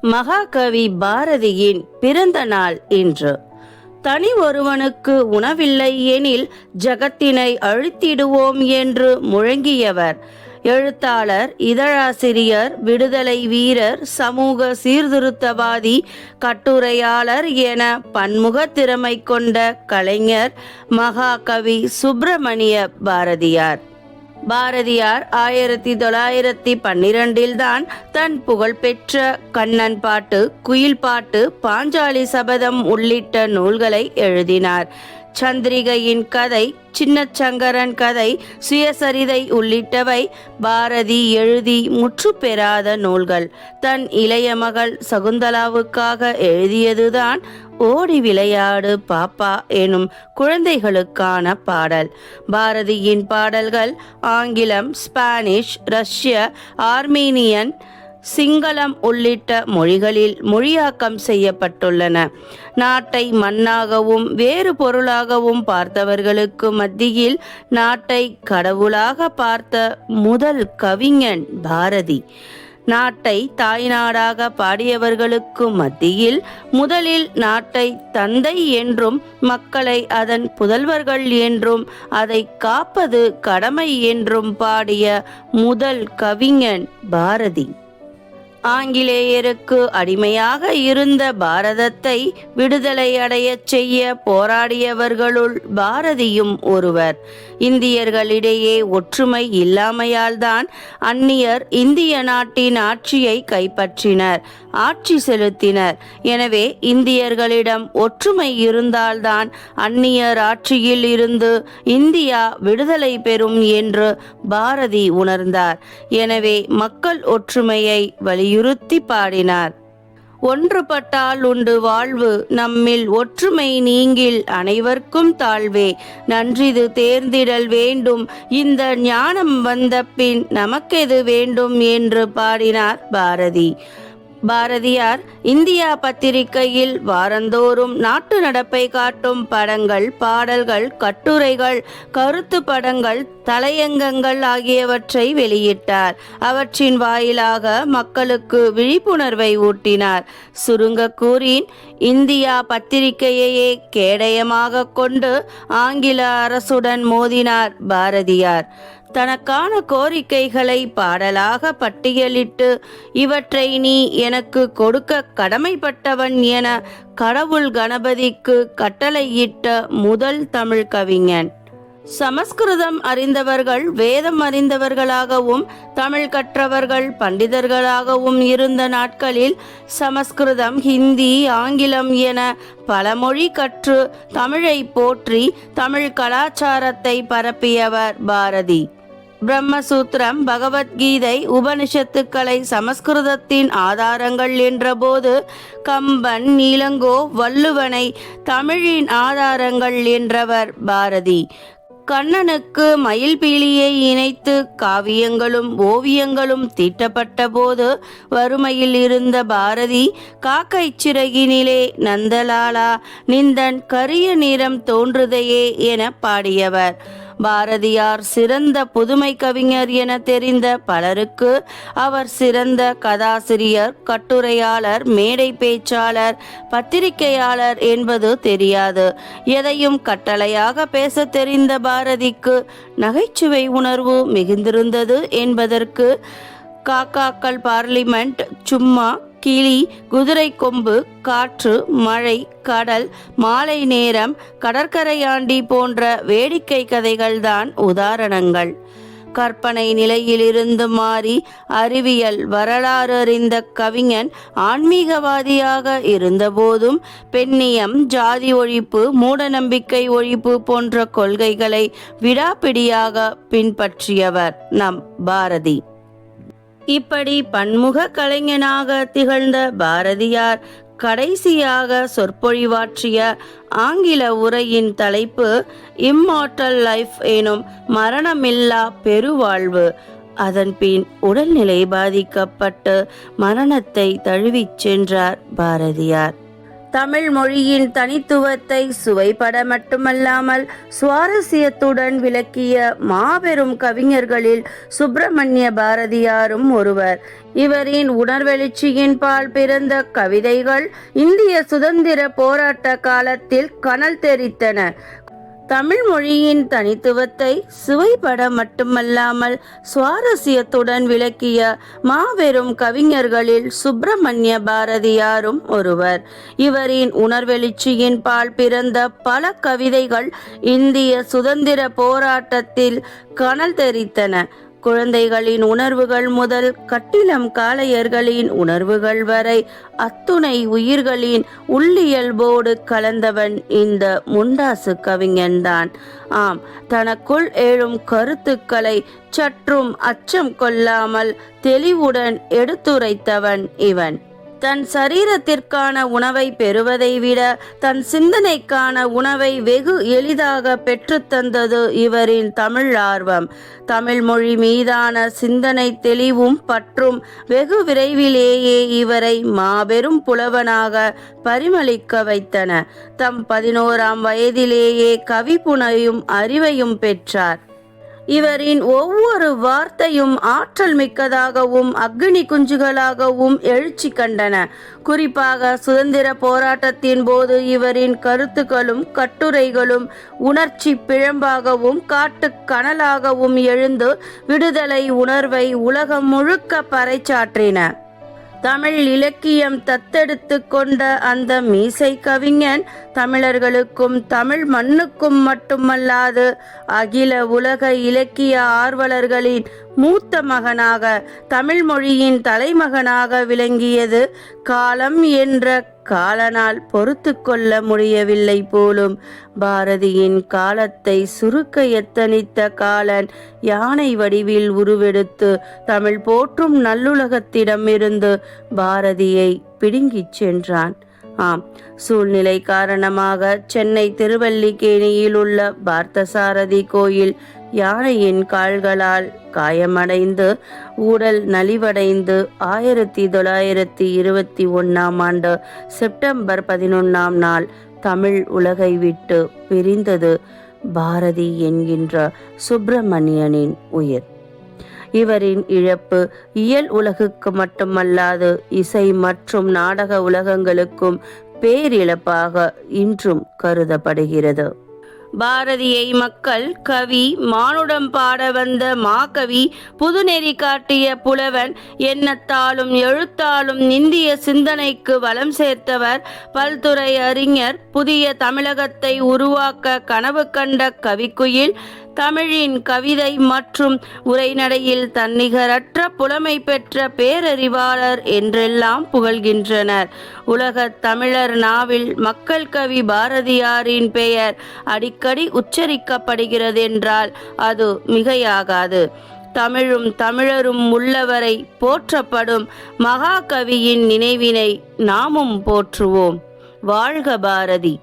மகாகவி பாரதியின் பிறந்த நாள் இன்று. தனி ஒருவனுக்கு உணவில்லை எனில் ஜகத்தினை அழித்திடுவோம் என்று முழங்கியவர். எழுத்தாளர் இதழாசிரியர் விடுதலை வீரர் சமூக சீர்திருத்தவாதி கட்டுரையாளர் என பன்முக திறமை கொண்ட கலைஞர் மகாகவி சுப்பிரமணிய பாரதியார். பாரதியார் ஆயிரத்தி தொள்ளாயிரத்தி பன்னிரண்டில் தான் தன் புகழ்பெற்ற கண்ணன் பாட்டு குயில் பாட்டு பாஞ்சாலி சபதம் உள்ளிட்ட நூல்களை எழுதினார். சந்திரிகையின் கதை சின்னச்சங்கரன் கதை சுயசரிதை உள்ளிட்டவை பாரதி எழுதி முற்று பெறாத நூல்கள். தன் இளைய மகள் சகுந்தலாவுக்காக எழுதியதுதான் ஓடி விளையாடு பாப்பா எனும் குழந்தைகளுக்கான பாடல். பாரதியின் பாடல்கள் ஆங்கிலம் ஸ்பானிஷ் ரஷ்ய ஆர்மீனியன் சிங்களம் உள்ளிட்ட மொழிகளில் மொழியாக்கம் செய்யப்பட்டுள்ளன. நாட்டை மண்ணாகவும் வேறு பொருளாகவும் பார்த்தவர்களுக்கு மத்தியில் நாட்டை கடவுளாக பார்த்த முதல் கவிஞன் பாரதி. நாட்டை தாய்நாடாக பாடியவர்களுக்கு மத்தியில் முதலில் நாட்டை தந்தை என்றும் மக்களை அதன் புதல்வர்கள் என்றும் அதை காப்பது கடமை என்றும் பாடிய முதல் கவிஞன் பாரதி. ஆங்கிலேயருக்கு அடிமையாக இருந்த பாரதத்தை விடுதலை அடையச் செய்ய போராடியவர்களுள் பாரதியும் ஒருவர். இந்தியர்களிடையே ஒற்றுமை இல்லாமையால்தான் அந்நியர் இந்திய நாட்டின் ஆட்சியை கைப்பற்றினர் ஆட்சி செலுத்தினர். எனவே இந்தியர்களிடம் ஒற்றுமை இருந்தால்தான் அந்நியர் ஆட்சியில் இருந்து இந்தியா விடுதலை பெறும் என்று பாரதி உணர்ந்தார். எனவே மக்கள் ஒற்றுமையை வலியுறுத்தி பாடினார். ஒன்றுபட்டால் உண்டு வாழ்வு நம்மில் ஒற்றுமை நீங்கில் அனைவர்க்கும் தாழ்வே. நன்றிது தேர்ந்திடல் வேண்டும் இந்த ஞானம் வந்த பின் நமக்கெது வேண்டும் என்று பாடினார் பாரதி. பாரதியார் இந்தியா பத்திரிகையில் வாரந்தோறும் நாட்டு நடப்பை காட்டும் படங்கள் பாடல்கள் கட்டுரைகள் கருத்து படங்கள் தலையங்கங்கள் ஆகியவற்றை வெளியிட்டார். அவற்றின் வாயிலாக மக்களுக்கு விழிப்புணர்வை ஊட்டினார். சுருங்க கூறின் இந்தியா பத்திரிகையையே கேடயமாக கொண்டு ஆங்கில அரசுடன் மோதினார் பாரதியார். தனக்கான கோரிக்கைகளை பாடலாக பட்டியலிட்டு இவற்றை நீ எனக்கு கொடுக்க கடமைப்பட்டவன் என கடவுள் கணபதிக்கு கட்டளையிட்ட முதல் தமிழ் கவிஞன். சமஸ்கிருதம் அறிந்தவர்கள் வேதம் அறிந்தவர்களாகவும் தமிழ் கற்றவர்கள் பண்டிதர்களாகவும் இருந்த நாட்களில் சமஸ்கிருதம் ஹிந்தி ஆங்கிலம் என பல மொழி கற்று தமிழை போற்றி தமிழ் கலாச்சாரத்தை பரப்பியவர் பாரதி. பிரம்மசூத்திரம் பகவத்கீதை உபனிஷத்துக்களை சமஸ்கிருதத்தின் ஆதாரங்கள் என்றபோது கம்பன் நீலங்கோ வள்ளுவனை தமிழின் ஆதாரங்கள் என்றவர் பாரதி. கண்ணனுக்கு மயில் பீலியை இணைத்து காவியங்களும் ஓவியங்களும் தீட்டப்பட்ட போது வறுமையில் இருந்த பாரதி காக்கை சிறகினிலே நந்தலாலா நிந்தன் கரிய நிறம் தோன்றுதையே என பாடியவர். பாரதியார் சிறந்த புதுமை கவிஞர் என தெரிந்த பலருக்கு அவர் சிறந்த கதாசிரியர் கட்டுரையாளர் மேடை பேச்சாளர் பத்திரிகையாளர் என்பது தெரியாது. எதையும் கட்டளையாக பேச தெரிந்த பாரதிக்கு நகைச்சுவை உணர்வு மிகுந்திருந்தது என்பதற்கு காக்காக்கள் பார்லிமெண்ட் சும்மா கிளி குதிரை கொம்பு காற்று மழை கடல் மாலை நேரம் கடற்கரையாண்டி போன்ற வேடிக்கை கதைகள்தான் உதாரணங்கள். கற்பனை நிலையிலிருந்து மாறி அறிவியல் வரலாறு அறிந்த கவிஞன் ஆன்மீகவாதியாக இருந்தபோதும் பெண்ணியம் ஜாதி ஒழிப்பு மூடநம்பிக்கை ஒழிப்பு போன்ற கொள்கைகளை விடாப்பிடியாக பின்பற்றியவர் நம் பாரதி. இப்படி பன்முக கலைஞனாக திகழ்ந்த பாரதியார் கடைசியாக சொற்பொழிவாற்றிய ஆங்கில உரையின் தலைப்பு இம்மார்டல் லைஃப் எனும் மரணமில்லா பெருவாழ்வு. அதன்பின் உடல்நிலை பாதிக்கப்பட்டு மரணத்தை தழுவிச் சென்றார் பாரதியார். தமிழ் மொழியின் தனித்துவத்தை சுவைபட மட்டுமல்லாமல் சுவாரஸ்யத்துடன் விளக்கிய மாபெரும் கவிஞர்களில் சுப்பிரமணிய பாரதியாரும் ஒருவர். இவரின் உணர்வெழுச்சியின் பால் பிறந்த கவிதைகள் இந்திய சுதந்திர போராட்ட காலத்தில் கனல் தெரித்தன தமிழ் மொழியின் தனித்துவத்தை சுவைபட மட்டுமல்லாமல் சுவாரஸ்யத்துடன் விளக்கிய மாபெரும் கவிஞர்களில் சுப்பிரமணிய பாரதியாரும் ஒருவர். இவரின் உணர்வெழுச்சியின் பால் பிறந்த பல கவிதைகள் இந்திய சுதந்திர போராட்டத்தில் கனல் தெரித்தன குழந்தைகளின் உணர்வுகள் முதல் கட்டிலம் காளையர்களின் உணர்வுகள் வரை அத்துணை உயிர்களின் உள்ளியல்போடு கலந்தவன் இந்த முண்டாசு கவிஞன்தான் ஆம் தனக்குள் எழும் கருத்துக்களை சற்றும் அச்சம் கொள்ளாமல் தெளிவுடன் எடுத்துரைத்தவன் இவன். தன் சரீரத்திற்கான உணவை பெறுவதை விட தன் சிந்தனைக்கான உணவை வெகு எளிதாக பெற்றுத்தந்தது இவரின் தமிழ் ஆர்வம். தமிழ் மொழி மீதான சிந்தனை தெளிவும் பற்றும் வெகு விரைவிலேயே இவரை மாபெரும் புலவனாக பரிமளிக்க வைத்தன. தம் பதினோராம் வயதிலேயே கவிப்புனையும் அறிவையும் பெற்றார். இவரின் ஒவ்வொரு வார்த்தையும் ஆற்றல் மிக்கதாகவும் அக்னி குஞ்சுகளாகவும் எழுச்சி கண்டன. குறிப்பாக சுதந்திர போராட்டத்தின் போது இவரின் கருத்துக்களும் கட்டுரைகளும் உணர்ச்சி பிழம்பாகவும் காட்டு கனலாகவும் எழுந்து விடுதலை உணர்வை உலகம் முழுக்க பறைச்சாற்றின. தமிழ் இலக்கியம் தத்தெடுத்து கொண்ட அந்த மீசை கவிஞன் தமிழர்களுக்கும் தமிழ் மண்ணுக்கும் மட்டுமல்லாது அகில உலக இலக்கிய ஆர்வலர்களின் மூத்த மகனாக தமிழ் மொழியின் தலைமகனாக விளங்கியது காலம் என்ற காலனால் பொறுத்து கொள்ள முடியவில்லை போலும். பாரதியின் காலத்தை சுருக்க எத்தனித்த காலன் யானை வடிவில் உருவெடுத்து தமிழ் போற்றும் நல்லுலகத்திடமிருந்து பாரதியை பிடுங்கிச் சென்றான். ஆம். சூழ்நிலை காரணமாக சென்னை திருவல்லிக்கேணியில் உள்ள பார்த்தசாரதி கோயில் யானையின் கால்களால் காயமடைந்து ஊடல் நலிவடைந்து ஆயிரத்தி தொள்ளாயிரத்தி இருபத்தி ஒன்னாம் ஆண்டு செப்டம்பர் பதினொன்னாம் நாள் தமிழ் உலகை விட்டு பிரிந்தது பாரதி என்கின்ற சுப்பிரமணியனின் உயிர். இவரின் இழப்பு இயல் உலகுக்கு மட்டுமல்லாது இசை மற்றும் நாடக உலகங்களுக்கும் பேரிழப்பாக இன்றும் கருதப்படுகிறது. பாரதியை மக்கள் கவி மானுடம் பாட வந்த மாகவி புதுநெறி காட்டிய புலவன் எண்ணத்தாலும் எழுத்தாலும் இந்திய சிந்தனைக்கு வளம் சேர்த்தவர் பல்துறை அறிஞர் புதிய தமிழகத்தை உருவாக்க கனவு கண்ட கவிக்குயில் தமிழின் கவிதை மற்றும் உரைநடையில் தன்னிகரற்ற புலமை பெற்ற பேரறிவாளர் என்றெல்லாம் புகழ்கின்றனர். உலகத் தமிழர் நாவில் மக்கள் கவி பாரதியாரின் பெயர் அடிக்கடி உச்சரிக்கப்படுகிறது என்றால் அது மிகையாகாது. தமிழும் தமிழரும் உள்ளவரை போற்றப்படும் மகாகவியின் நினைவினை நாமும் போற்றுவோம். வாழ்க பாரதி!